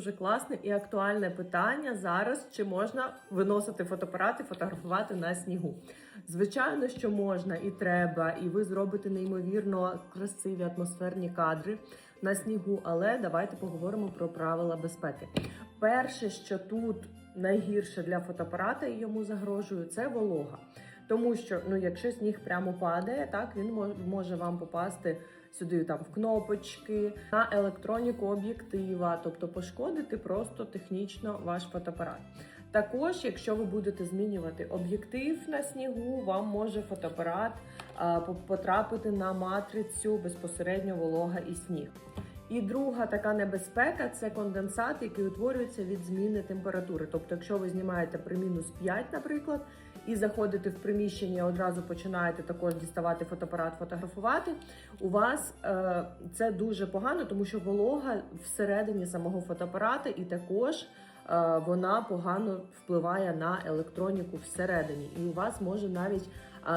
дуже класне і актуальне питання зараз: чи можна виносити фотоапарат і фотографувати на снігу? Звичайно, що можна і треба, і ви зробите неймовірно красиві атмосферні кадри на снігу. Але давайте поговоримо про правила безпеки. Перше, що тут найгірше для фотоапарата і йому загрожує, це волога. Тому що ну, якщо сніг прямо падає, так він може вам попасти сюди там в кнопочки, на електроніку об'єктива, тобто пошкодити просто технічно ваш фотоапарат. Також, якщо ви будете змінювати об'єктив на снігу, вам може фотоапарат а, потрапити на матрицю безпосередньо волога і сніг. І друга така небезпека це конденсат, який утворюється від зміни температури. Тобто, якщо ви знімаєте при мінус 5, наприклад, і заходите в приміщення, одразу починаєте також діставати фотоапарат, фотографувати. У вас е, це дуже погано, тому що волога всередині самого фотоапарата, і також е, вона погано впливає на електроніку всередині. І у вас може навіть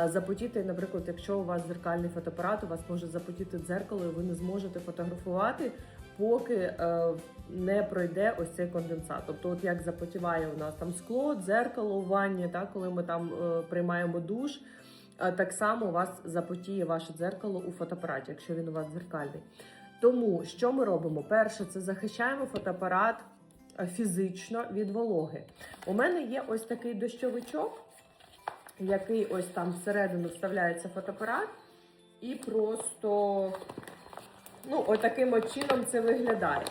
е, запотіти, наприклад, якщо у вас зеркальний фотоапарат, у вас може запотіти дзеркало, і ви не зможете фотографувати. Поки е, не пройде ось цей конденсат. Тобто, от як запотіває у нас там скло, дзеркало в ванні, так, коли ми там е, приймаємо душ, е, так само у вас запотіє ваше дзеркало у фотоапараті, якщо він у вас дзеркальний. Тому що ми робимо? Перше, це захищаємо фотоапарат фізично від вологи. У мене є ось такий дощовичок, який ось там всередину вставляється фотоапарат, і просто ну, отаким от чином це виглядає.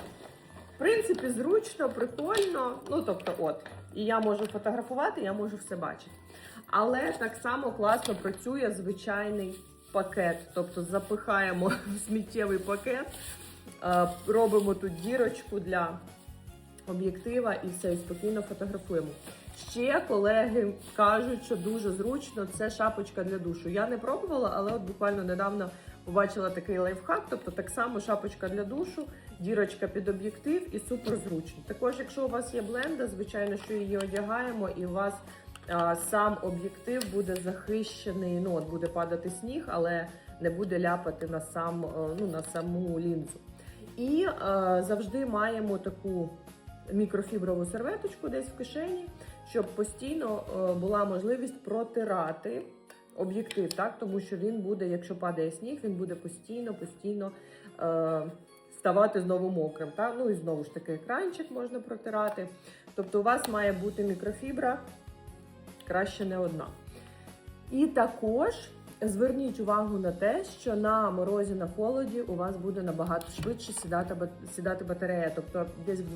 В принципі, зручно, прикольно. Ну, тобто, от, і я можу фотографувати, я можу все бачити. Але так само класно працює звичайний пакет. Тобто запихаємо в сміттєвий пакет, е, робимо тут дірочку для об'єктива і все, і спокійно фотографуємо. Ще колеги кажуть, що дуже зручно це шапочка для душу. Я не пробувала, але от буквально недавно побачила такий лайфхак. Тобто так само шапочка для душу, дірочка під об'єктив і супер зручно. Також, якщо у вас є бленда, звичайно, що її одягаємо, і у вас а, сам об'єктив буде захищений. Ну от буде падати сніг, але не буде ляпати на сам е, ну на саму лінзу. І е, завжди маємо таку мікрофіброву серветочку десь в кишені, щоб постійно е, була можливість протирати об'єктив, так тому що він буде, якщо падає сніг, він буде постійно, постійно е, ставати знову мокрим. Так? Ну і знову ж таки екранчик можна протирати. Тобто, у вас має бути мікрофібра, краще не одна. І також зверніть увагу на те, що на морозі на холоді у вас буде набагато швидше сідати, сідати батарея. Тобто десь в